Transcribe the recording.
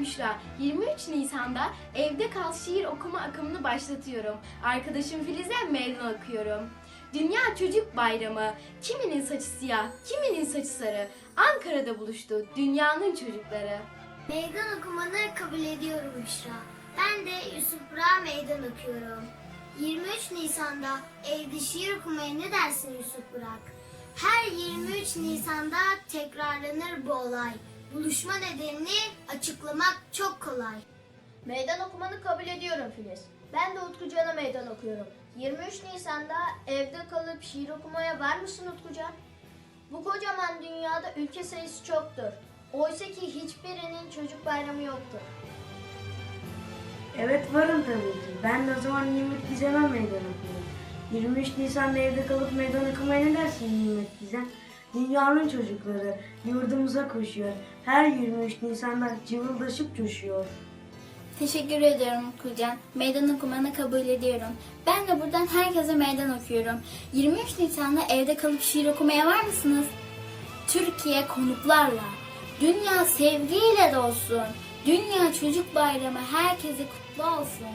Büşra. 23 Nisan'da Evde Kal şiir okuma akımını başlatıyorum. Arkadaşım Filiz'e meydan okuyorum. Dünya Çocuk Bayramı. Kiminin saçı siyah, kiminin saçı sarı. Ankara'da buluştu dünyanın çocukları. Meydan okumanı kabul ediyorum Büşra. Ben de Yusuf Burak'a meydan okuyorum. 23 Nisan'da evde şiir okumaya ne dersin Yusuf Burak? Her 23 Nisan'da tekrarlanır bu olay. Buluşma nedenini açıklamak çok kolay. Meydan okumanı kabul ediyorum Filiz. Ben de Utkucan'a meydan okuyorum. 23 Nisan'da evde kalıp şiir okumaya var mısın Utkucan? Bu kocaman dünyada ülke sayısı çoktur. Oysa ki hiçbirinin çocuk bayramı yoktur. Evet varım tabii ki. Ben de o zaman Nimet Gizem'e meydan okuyorum. 23 Nisan'da evde kalıp meydan okumaya ne dersin Nimet Gizem? Dünyanın çocukları yurdumuza koşuyor. Her 23 Nisan'da cıvıldaşıp coşuyor. Teşekkür ediyorum Kucan. Meydan okumanı kabul ediyorum. Ben de buradan herkese meydan okuyorum. 23 Nisan'da evde kalıp şiir okumaya var mısınız? Türkiye konuklarla, dünya sevgiyle dolsun. Dünya Çocuk Bayramı herkese kutlu olsun.